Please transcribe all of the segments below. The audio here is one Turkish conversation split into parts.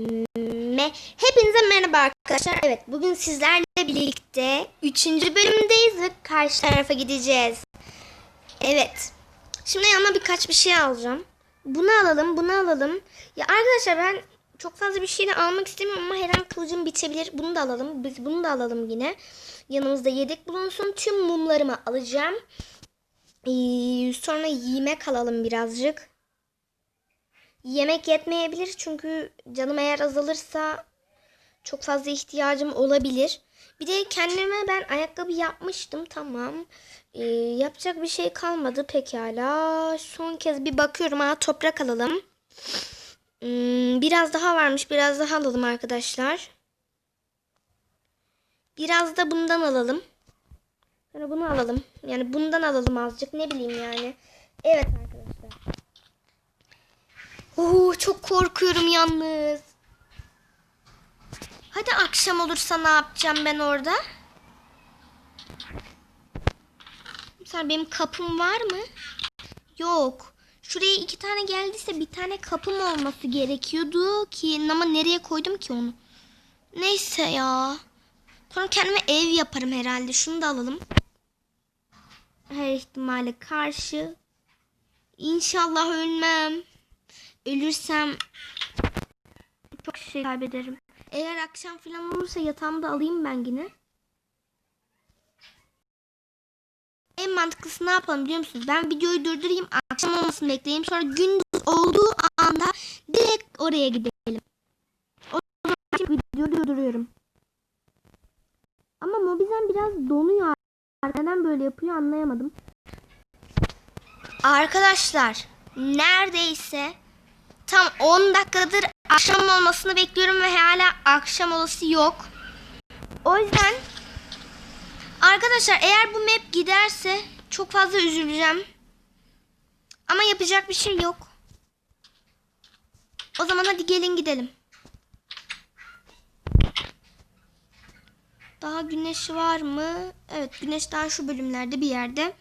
Me Hepinize merhaba arkadaşlar. Evet bugün sizlerle birlikte 3. bölümdeyiz ve karşı tarafa gideceğiz. Evet. Şimdi yanıma birkaç bir şey alacağım. Bunu alalım, bunu alalım. Ya arkadaşlar ben çok fazla bir şey de almak istemiyorum ama her an kılıcım bitebilir. Bunu da alalım. Biz bunu da alalım yine. Yanımızda yedek bulunsun. Tüm mumlarımı alacağım. Ee, sonra yemek alalım birazcık. Yemek yetmeyebilir çünkü canım eğer azalırsa çok fazla ihtiyacım olabilir. Bir de kendime ben ayakkabı yapmıştım tamam. Ee, yapacak bir şey kalmadı pekala. Son kez bir bakıyorum. Ha toprak alalım. Hmm, biraz daha varmış. Biraz daha alalım arkadaşlar. Biraz da bundan alalım. Yani bunu alalım. Yani bundan alalım azıcık. Ne bileyim yani. Evet arkadaşlar. Oo, çok korkuyorum yalnız. Hadi akşam olursa ne yapacağım ben orada? Mesela benim kapım var mı? Yok. Şuraya iki tane geldiyse bir tane kapım olması gerekiyordu ki ama nereye koydum ki onu? Neyse ya. Sonra kendime ev yaparım herhalde. Şunu da alalım. Her ihtimale karşı. İnşallah ölmem. Ölürsem çok şey kaybederim. Eğer akşam falan olursa yatağımı da alayım ben yine. En mantıklısı ne yapalım biliyor musunuz? Ben videoyu durdurayım, akşam olmasını bekleyeyim. Sonra gündüz olduğu anda direkt oraya gidelim. O zaman videoyu durduruyorum. Ama Mobizen biraz donuyor. Neden böyle yapıyor anlayamadım. Arkadaşlar neredeyse tam 10 dakikadır akşam olmasını bekliyorum ve hala akşam olası yok. O yüzden arkadaşlar eğer bu map giderse çok fazla üzüleceğim. Ama yapacak bir şey yok. O zaman hadi gelin gidelim. Daha güneş var mı? Evet güneş daha şu bölümlerde bir yerde.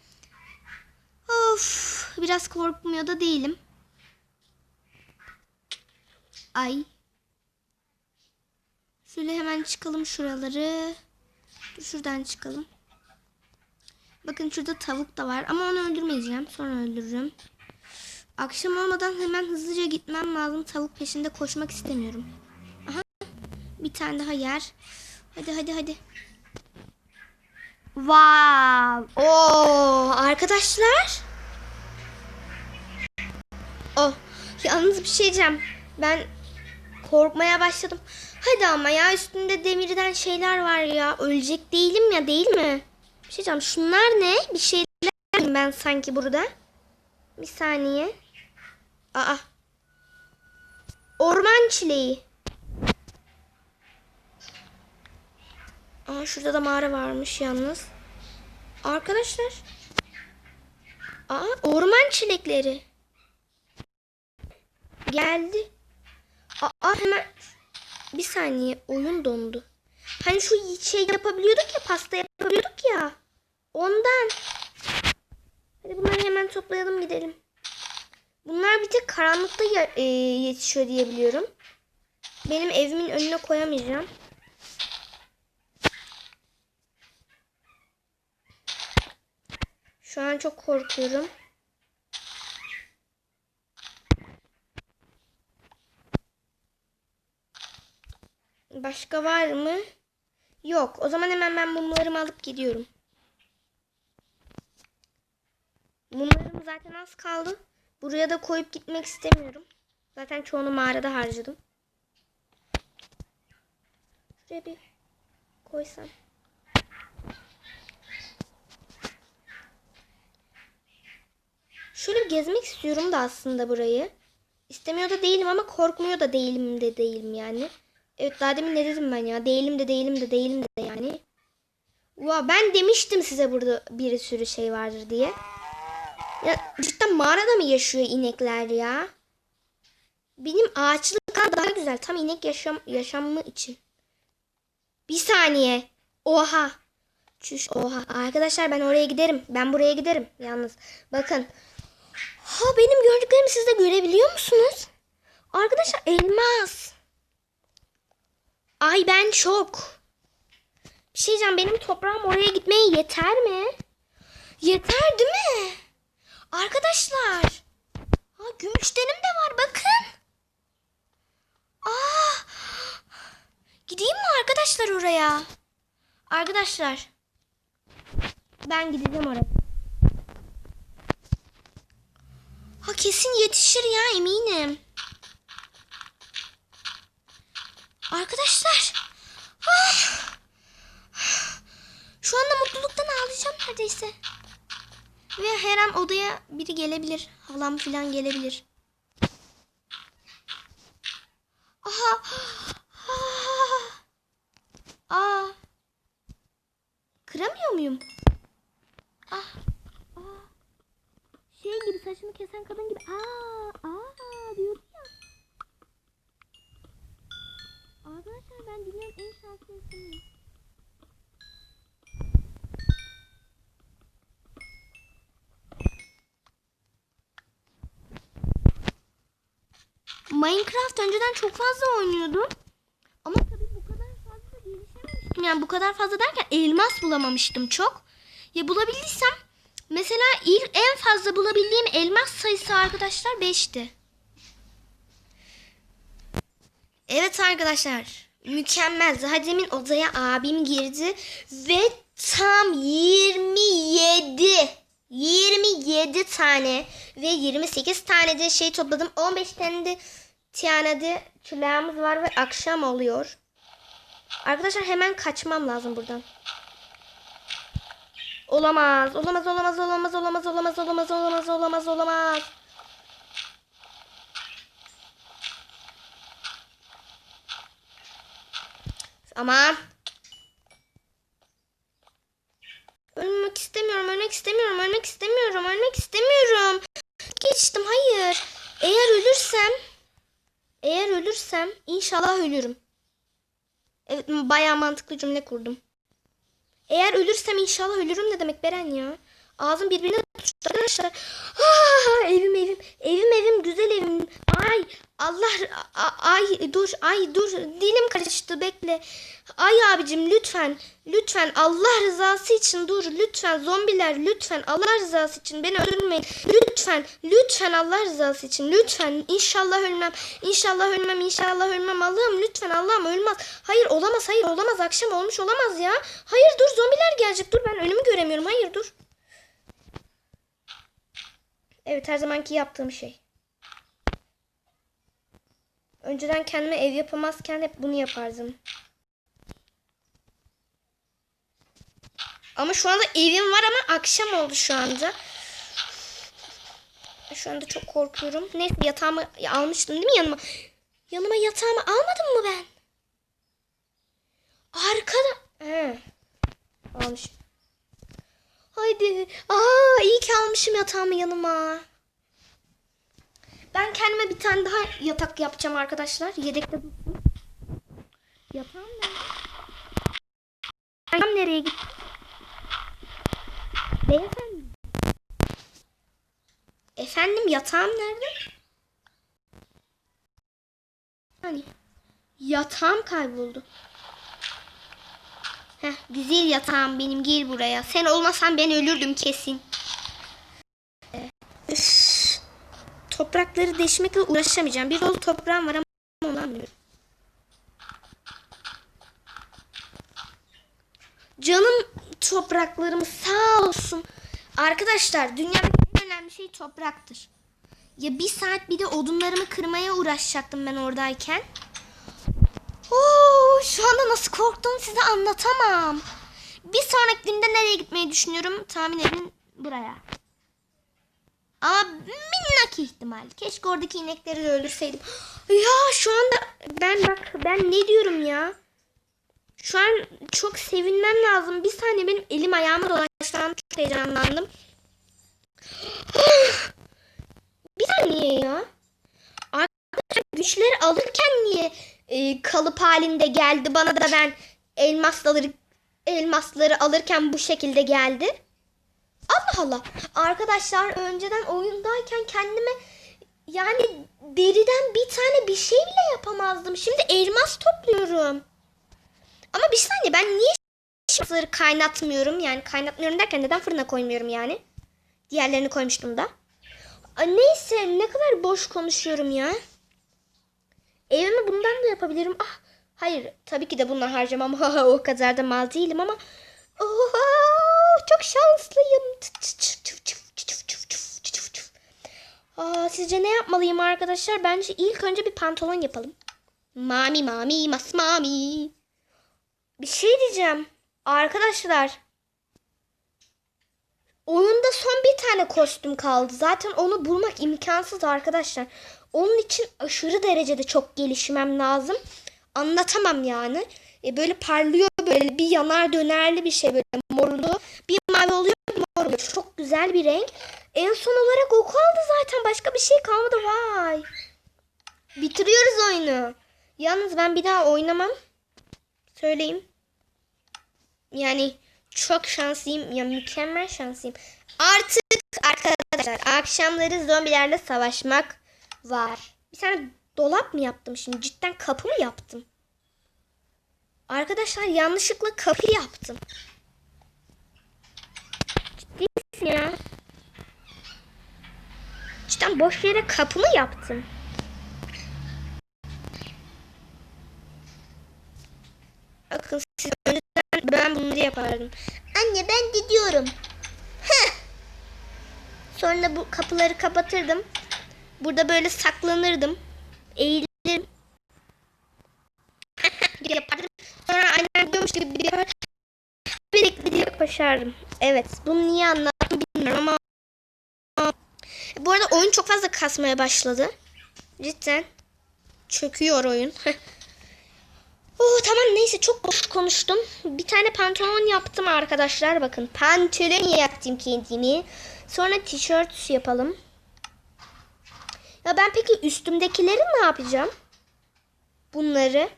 Of biraz korkmuyor da değilim. Ay. Şöyle hemen çıkalım şuraları. Dur şuradan çıkalım. Bakın şurada tavuk da var ama onu öldürmeyeceğim. Sonra öldürürüm. Akşam olmadan hemen hızlıca gitmem lazım. Tavuk peşinde koşmak istemiyorum. Aha. Bir tane daha yer. Hadi hadi hadi. Wow. Oo, arkadaşlar. Oh. Yalnız bir şey diyeceğim. Ben korkmaya başladım. Hadi ama ya üstünde demirden şeyler var ya. Ölecek değilim ya değil mi? Bir şey diyeceğim. Şunlar ne? Bir şeyler ben sanki burada. Bir saniye. Aa. Orman çileği. Aa şurada da mağara varmış yalnız. Arkadaşlar. Aa orman çilekleri. Geldi. Aa hemen bir saniye oyun dondu. Hani şu şey yapabiliyorduk ya pasta yapabiliyorduk ya. Ondan. Hadi bunları hemen toplayalım gidelim. Bunlar bir tek karanlıkta e, yetişiyor diye biliyorum. Benim evimin önüne koyamayacağım. Şu an çok korkuyorum. Başka var mı? Yok. O zaman hemen ben mumlarımı alıp gidiyorum. Mumlarım zaten az kaldı. Buraya da koyup gitmek istemiyorum. Zaten çoğunu mağarada harcadım. Şuraya bir koysam. Şöyle gezmek istiyorum da aslında burayı. İstemiyor da değilim ama korkmuyor da değilim de değilim yani. Evet daha demin ne dedim ben ya? Değilim de değilim de değilim de yani. Wow, ben demiştim size burada bir sürü şey vardır diye. Ya cidden mağarada mı yaşıyor inekler ya? Benim ağaçlık daha güzel. Tam inek yaşam yaşamı için. Bir saniye. Oha. Çüş oha. Arkadaşlar ben oraya giderim. Ben buraya giderim. Yalnız bakın. Ha benim gördüklerimi siz de görebiliyor musunuz? Arkadaşlar elmas. Ay ben şok. Bir şey diyeceğim benim toprağım oraya gitmeye yeter mi? Yeter değil mi? Arkadaşlar. Ha, gümüşlerim de var bakın. Aa, gideyim mi arkadaşlar oraya? Arkadaşlar. Ben gideceğim oraya. Ha kesin yetişir ya eminim. Arkadaşlar. ah! Şu anda mutluluktan ağlayacağım neredeyse. Ve her an odaya biri gelebilir. Halam falan gelebilir. Aha. Ah. Aa. Kıramıyor muyum? Ah. Aa. Şey gibi saçını kesen kadın gibi. Aa. Aa diyordu ya. Arkadaşlar ben dünyanın en şanslı insanıyım. Önceden çok fazla oynuyordum. Ama tabii bu kadar fazla gelişememiştim. Yani bu kadar fazla derken elmas bulamamıştım çok. Ya bulabildiysem mesela ilk en fazla bulabildiğim elmas sayısı arkadaşlar 5'ti. Evet arkadaşlar. Mükemmel. Daha demin odaya abim girdi ve tam 27 27 tane ve 28 tane de şey topladım. 15 tane de tiyanede çileğimiz var ve akşam oluyor. Arkadaşlar hemen kaçmam lazım buradan. Olamaz. Olamaz, olamaz, olamaz, olamaz, olamaz, olamaz, olamaz, olamaz, olamaz. Aman. Ölmek istemiyorum, ölmek istemiyorum, ölmek istemiyorum, ölmek istemiyorum. Geçtim, hayır. Eğer ölürsem, eğer ölürsem inşallah ölürüm. Evet, bayağı mantıklı cümle kurdum. Eğer ölürsem inşallah ölürüm ne demek Beren ya? Ağzım birbirine tutuştu arkadaşlar. Ah, evim evim. Evim evim güzel evim. Ay Allah ay dur ay dur dilim karıştı bekle. Ay abicim lütfen lütfen Allah rızası için dur lütfen zombiler lütfen Allah rızası için beni öldürmeyin. Lütfen lütfen Allah rızası için lütfen inşallah ölmem. İnşallah ölmem inşallah ölmem Allah'ım lütfen Allah'ım ölmez. Hayır olamaz hayır olamaz akşam olmuş olamaz ya. Hayır dur zombiler gelecek dur ben önümü göremiyorum hayır dur. Evet her zamanki yaptığım şey. Önceden kendime ev yapamazken hep bunu yapardım. Ama şu anda evim var ama akşam oldu şu anda. Şu anda çok korkuyorum. Neyse yatağımı almıştım değil mi yanıma? Yanıma yatağımı almadım mı ben? Arkada... He. Almışım. Haydi. Aa iyi ki almışım yatağımı yanıma. Ben kendime bir tane daha yatak yapacağım arkadaşlar. Yedekte dursun. Yatağım nerede? Yatağım nereye gitti? Beyefendi. Efendim yatağım nerede? Hani yatağım kayboldu. Heh, güzel yatağım benim gel buraya. Sen olmasan ben ölürdüm kesin. Ee, üf. Toprakları deşmekle uğraşamayacağım. Bir dolu toprağım var ama onu anlıyorum. Canım topraklarım sağ olsun. Arkadaşlar dünyadaki en önemli şey topraktır. Ya bir saat bir de odunlarımı kırmaya uğraşacaktım ben oradayken. Oo, şu anda nasıl korktuğumu size anlatamam. Bir sonraki günde nereye gitmeyi düşünüyorum? Tahmin edin buraya. Ama minnak ihtimal. Keşke oradaki inekleri de öldürseydim. Ya şu anda ben bak ben ne diyorum ya? Şu an çok sevinmem lazım. Bir saniye benim elim ayağıma dolaştı. Çok heyecanlandım. bir saniye ya. Arkadaşlar güçleri alırken niye e, kalıp halinde geldi? Bana da ben elmasları elmasları alırken bu şekilde geldi. Allah Allah. Arkadaşlar önceden oyundayken kendime yani deriden bir tane bir şey bile yapamazdım. Şimdi elmas topluyorum. Ama bir saniye ben niye şıkları kaynatmıyorum? Yani kaynatmıyorum derken neden fırına koymuyorum yani? Diğerlerini koymuştum da. Neyse ne kadar boş konuşuyorum ya. Evimi bundan da yapabilirim. Ah, hayır tabii ki de bundan harcamam. o kadar da mal değilim ama. Oha, çok şanslıyım. Aa, sizce ne yapmalıyım arkadaşlar? Bence ilk önce bir pantolon yapalım. Mami mami masmami. Bir şey diyeceğim. Arkadaşlar. Oyunda son bir tane kostüm kaldı. Zaten onu bulmak imkansız arkadaşlar. Onun için aşırı derecede çok gelişmem lazım. Anlatamam yani. E böyle parlıyor böyle bir yanar dönerli bir şey böyle morlu. Bir mavi oluyor bir mor oluyor. Çok güzel bir renk. En son olarak o kaldı zaten. Başka bir şey kalmadı. Vay. Bitiriyoruz oyunu. Yalnız ben bir daha oynamam. Söyleyeyim. Yani çok şanslıyım. Ya mükemmel şanslıyım. Artık arkadaşlar akşamları zombilerle savaşmak var. Bir tane dolap mı yaptım şimdi? Cidden kapı mı yaptım? Arkadaşlar yanlışlıkla kapı yaptım. Ciddi misin ya? Cidden boş yere kapı mı yaptım? Bakın siz önceden ben bunları yapardım. Anne ben gidiyorum. Heh. Sonra bu kapıları kapatırdım. Burada böyle saklanırdım. Eğilirim. Sonra aynen gidiyormuş gibi bir yapar. Birlikte diye koşardım. Evet. Bunu niye anlattım bilmiyorum ama bu arada oyun çok fazla kasmaya başladı. Cidden. Çöküyor oyun. Oh tamam neyse çok boş konuştum. Bir tane pantolon yaptım arkadaşlar. Bakın pantolon yaptım kendimi. Sonra tişört yapalım. Ya ben peki üstümdekileri ne yapacağım? Bunları.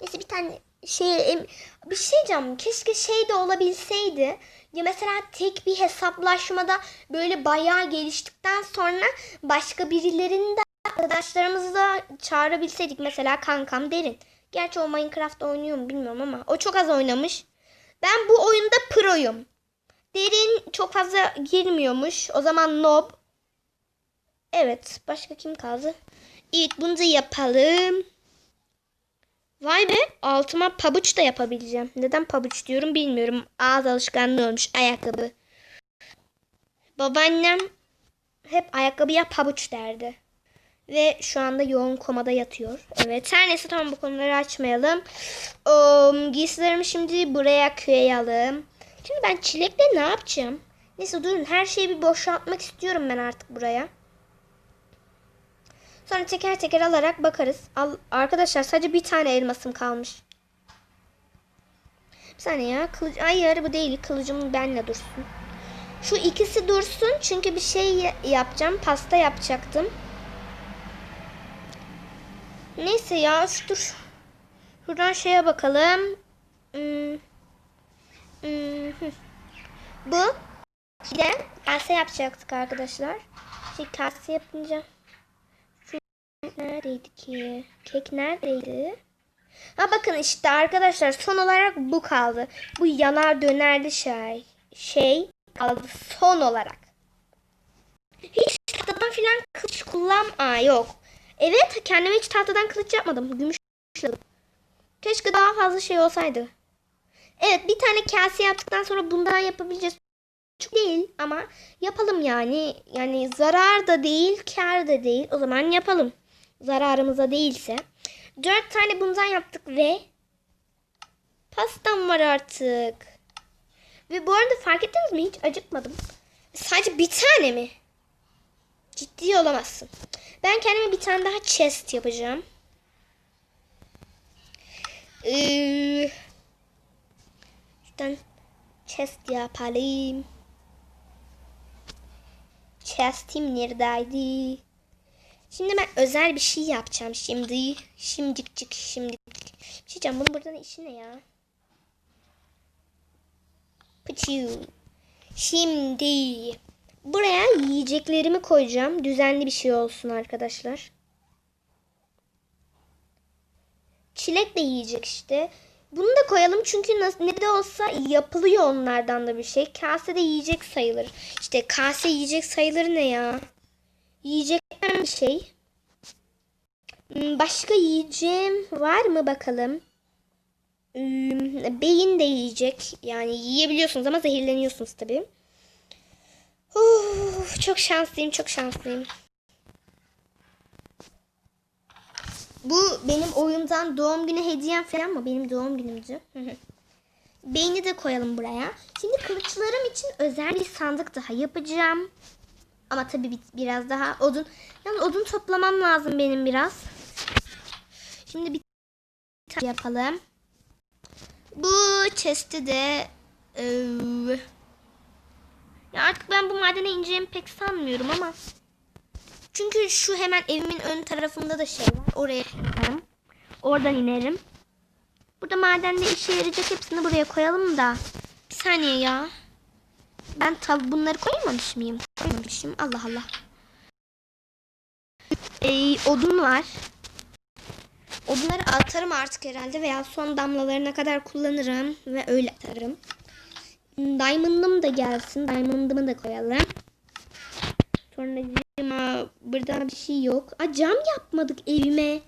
Neyse bir tane şey bir şey diyeceğim. Keşke şey de olabilseydi. Ya mesela tek bir hesaplaşmada böyle bayağı geliştikten sonra başka birilerini de arkadaşlarımızı da çağırabilseydik. Mesela kankam derin. Gerçi o Minecraft oynuyor mu bilmiyorum ama o çok az oynamış. Ben bu oyunda proyum. Derin çok fazla girmiyormuş. O zaman Nob. Evet. Başka kim kaldı? Evet bunu da yapalım. Vay be altıma pabuç da yapabileceğim. Neden pabuç diyorum bilmiyorum. Ağız alışkanlığı olmuş ayakkabı. Babaannem hep ayakkabıya pabuç derdi. Ve şu anda yoğun komada yatıyor. Evet her neyse tamam bu konuları açmayalım. Um, giysilerimi şimdi buraya koyalım. Şimdi ben çilekle ne yapacağım? Neyse durun her şeyi bir boşaltmak istiyorum ben artık buraya. Sonra teker teker alarak bakarız. Al, arkadaşlar sadece bir tane elmasım kalmış. Bir saniye ya. Kılıç, hayır bu değil. Kılıcım benle dursun. Şu ikisi dursun. Çünkü bir şey yapacağım. Pasta yapacaktım. Neyse ya dur. Şuradan şeye bakalım. Hmm. Hmm. Bu. İşte kase yapacaktık arkadaşlar. Şey kase yapınca. Neredeydi ki? Kek neredeydi? Ha bakın işte arkadaşlar son olarak bu kaldı. Bu yanar dönerli şey. Şey kaldı son olarak. Hiç tahtadan filan kılıç kullan... Aa yok. Evet kendime hiç tahtadan kılıç yapmadım. Gümüş Keşke daha fazla şey olsaydı. Evet bir tane kase yaptıktan sonra bundan yapabileceğiz. Çok değil ama yapalım yani. Yani zarar da değil kar da değil. O zaman yapalım. Zararımıza değilse. Dört tane bundan yaptık ve pastam var artık. Ve bu arada fark ettiniz mi? Hiç acıkmadım. Sadece bir tane mi? Ciddi olamazsın. Ben kendime bir tane daha chest yapacağım. Ee, şuradan chest yapalım. Chest'im neredeydi? Şimdi ben özel bir şey yapacağım şimdi. Şimdikcik şimdi. Bir şey bunun buradan işi ne ya? Pıçı. Şimdi buraya yiyeceklerimi koyacağım. Düzenli bir şey olsun arkadaşlar. Çilek de yiyecek işte. Bunu da koyalım çünkü ne de olsa yapılıyor onlardan da bir şey. Kase de yiyecek sayılır. İşte kase yiyecek sayılır ne ya? Yiyecekten bir şey. Hmm, Başka yiyeceğim var mı bakalım? Hmm, Beyin de yiyecek. Yani yiyebiliyorsunuz ama zehirleniyorsunuz tabii. Çok şanslıyım, çok şanslıyım. Bu benim oyundan doğum günü hediyem falan mı? Benim doğum günümdü. Beyni de koyalım buraya. Şimdi kılıçlarım için özel bir sandık daha yapacağım. Ama tabii bir- biraz daha odun. Yani odun toplamam lazım benim biraz. Şimdi bir tane yapalım. Bu chest'i de eee, ya artık ben bu madene ineceğimi pek sanmıyorum ama çünkü şu hemen evimin ön tarafında da şey var. Oraya yaparım. Oradan inerim. Burada madende işe yarayacak hepsini buraya koyalım da. Bir saniye ya. Ben tabi bunları koymamış mıyım? Koymamışım. Allah Allah. Ee, odun var. Odunları atarım artık herhalde veya son damlalarına kadar kullanırım ve öyle atarım. Diamond'ım da gelsin. Diamond'ımı da koyalım. Sonra burada bir şey yok. Aa, cam yapmadık evime.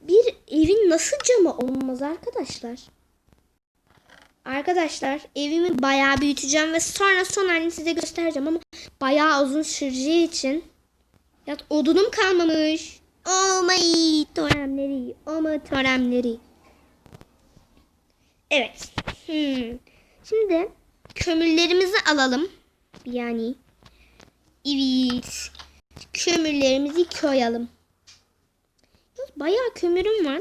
Bir evin nasıl camı olmaz arkadaşlar? Arkadaşlar evimi bayağı büyüteceğim ve sonra son halini size göstereceğim ama bayağı uzun süreceği için ya odunum kalmamış. Oh my toremleri, oh my toremleri. Evet. Hmm. Şimdi kömürlerimizi alalım. Yani Evet. Kömürlerimizi koyalım. Bayağı kömürüm var.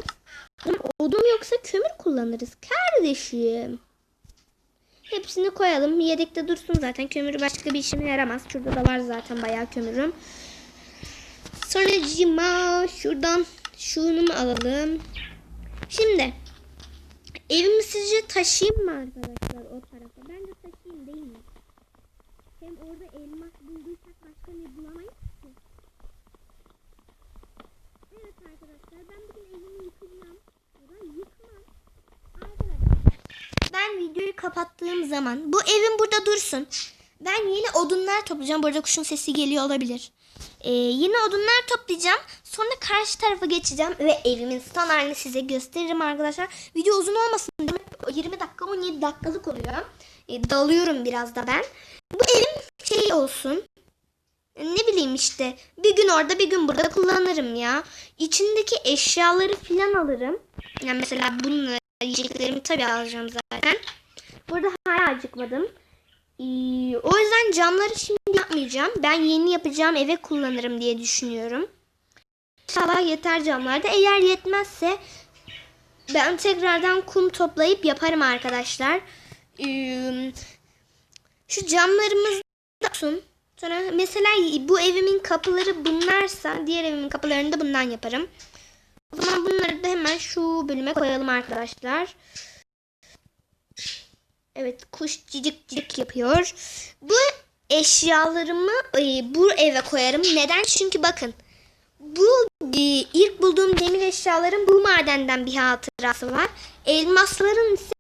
Ama odun yoksa kömür kullanırız kardeşim. Hepsini koyalım. Yedekte dursun zaten. Kömürü başka bir işime yaramaz. Şurada da var zaten bayağı kömürüm. Sonra cima şuradan şunu mu alalım? Şimdi evimi sizce taşıyayım mı arkadaşlar o tarafa? Bence taşıyayım değil mi? Hem orada elmas bulduysak başka ne bulamayız ki. Evet arkadaşlar ben bugün evimi yıkacağım. Ya da yıkmam. Arkadaşlar ben videoyu kapattığım zaman bu evim burada dursun. Ben yeni odunlar toplayacağım. Burada kuşun sesi geliyor olabilir. Ee, yeni odunlar toplayacağım. Sonra karşı tarafa geçeceğim ve evimin son halini size gösteririm arkadaşlar. Video uzun olmasın. Demek 20 dakika 17 dakikalık oluyor. Ee, dalıyorum biraz da ben. Bu evim şey olsun. Ne bileyim işte bir gün orada bir gün burada kullanırım ya. İçindeki eşyaları filan alırım. Yani mesela bunları yiyeceklerimi tabii alacağım zaten. Burada hala acıkmadım. Ee, o yüzden camları şimdi yapmayacağım. Ben yeni yapacağım eve kullanırım diye düşünüyorum. İnşallah yeter camlarda. Eğer yetmezse ben tekrardan kum toplayıp yaparım arkadaşlar. Ee, şu camlarımız da olsun. Sonra mesela bu evimin kapıları bunlarsa diğer evimin kapılarını da bundan yaparım. O zaman bunları da hemen şu bölüme koyalım arkadaşlar. Evet kuş cicik cicik yapıyor. Bu eşyalarımı bu eve koyarım. Neden? Çünkü bakın bu e, ilk bulduğum demir eşyaların bu madenden bir hatırası var. Elmasların ise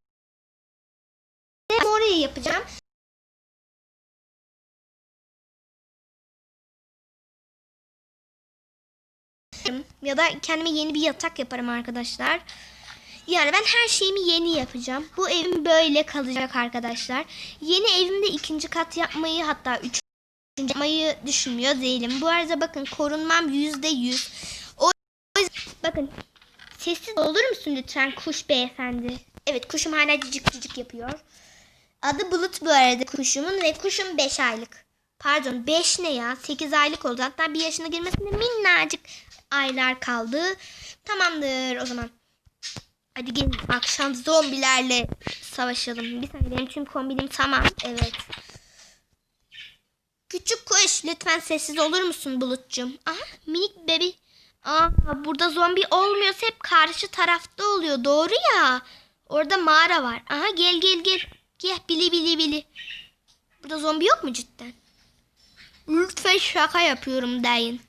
oraya yapacağım. Ya da kendime yeni bir yatak yaparım arkadaşlar. Yani ben her şeyimi yeni yapacağım. Bu evim böyle kalacak arkadaşlar. Yeni evimde ikinci kat yapmayı hatta üçüncü yapmayı düşünmüyor değilim. Bu arada bakın korunmam yüzde yüz. O yüzden bakın sessiz olur musun lütfen kuş beyefendi? Evet kuşum hala cicik cicik yapıyor. Adı Bulut bu arada kuşumun ve kuşum 5 aylık. Pardon 5 ne ya? 8 aylık oldu. Hatta bir yaşına girmesine minnacık aylar kaldı. Tamamdır o zaman. Hadi gelin akşam zombilerle savaşalım. Bir saniye benim tüm kombinim tamam. Evet. Küçük kuş lütfen sessiz olur musun Bulut'cum? Aha minik bebi. Aa, burada zombi olmuyorsa hep karşı tarafta oluyor. Doğru ya. Orada mağara var. Aha gel gel gel. Gel bili bili bili. Burada zombi yok mu cidden? Lütfen şaka yapıyorum deyin.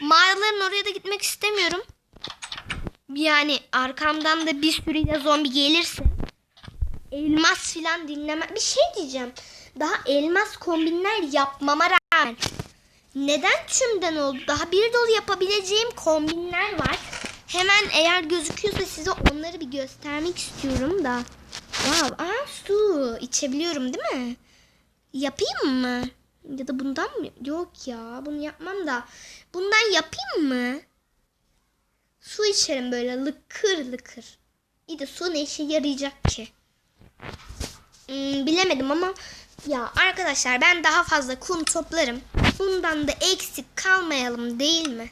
Mağaraların oraya da gitmek istemiyorum. Yani arkamdan da bir sürü de zombi gelirse elmas filan dinleme bir şey diyeceğim. Daha elmas kombinler yapmama rağmen neden tümden oldu? Daha bir dolu yapabileceğim kombinler var. Hemen eğer gözüküyorsa size onları bir göstermek istiyorum da. Wow, aa su içebiliyorum değil mi? Yapayım mı? Ya da bundan mı? Yok ya bunu yapmam da. Bundan yapayım mı? Su içerim böyle lıkır lıkır. İyi de su ne işe yarayacak ki? Hmm, bilemedim ama ya arkadaşlar ben daha fazla kum toplarım. Bundan da eksik kalmayalım değil mi?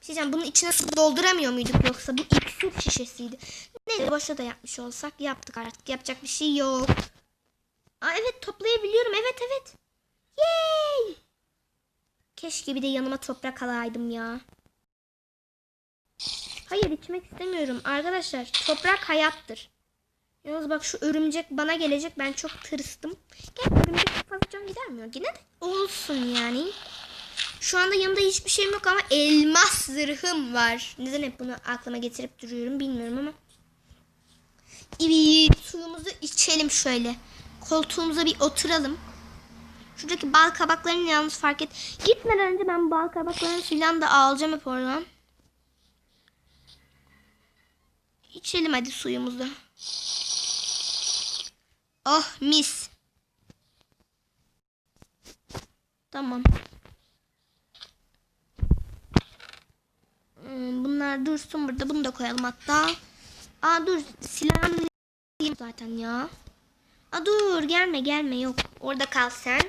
Bir şey bunun içine su dolduramıyor muyduk yoksa bu iksir şişesiydi. Neyse boşa da yapmış olsak yaptık artık. Yapacak bir şey yok. Aa evet toplayabiliyorum. Evet evet. Yay! Keşke bir de yanıma toprak alaydım ya. Hayır içmek istemiyorum. Arkadaşlar toprak hayattır. Yalnız bak şu örümcek bana gelecek. Ben çok tırstım. Gel örümcek fazla can gider mi? Yine olsun yani. Şu anda yanımda hiçbir şeyim yok ama elmas zırhım var. Neden hep bunu aklıma getirip duruyorum bilmiyorum ama. Evet suyumuzu içelim şöyle. Koltuğumuza bir oturalım. Şuradaki bal kabaklarını yalnız fark et. Gitmeden önce ben bal kabaklarını filan da alacağım hep oradan. İçelim hadi suyumuzu. Oh mis. Tamam. Hmm, Bunlar dursun burada. Bunu da koyalım hatta. Aa dur silahım zaten ya. Aa dur gelme gelme yok. Orada kal sen.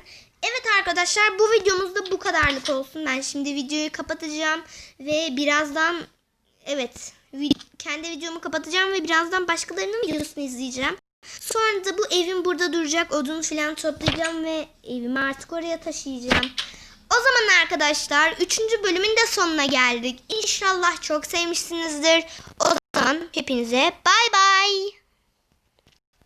Evet arkadaşlar bu videomuz da bu kadarlık olsun. Ben şimdi videoyu kapatacağım ve birazdan evet vi- kendi videomu kapatacağım ve birazdan başkalarının videosunu izleyeceğim. Sonra da bu evim burada duracak. Odun filan toplayacağım ve evimi artık oraya taşıyacağım. O zaman arkadaşlar 3. bölümün de sonuna geldik. İnşallah çok sevmişsinizdir. O zaman hepinize bay bay.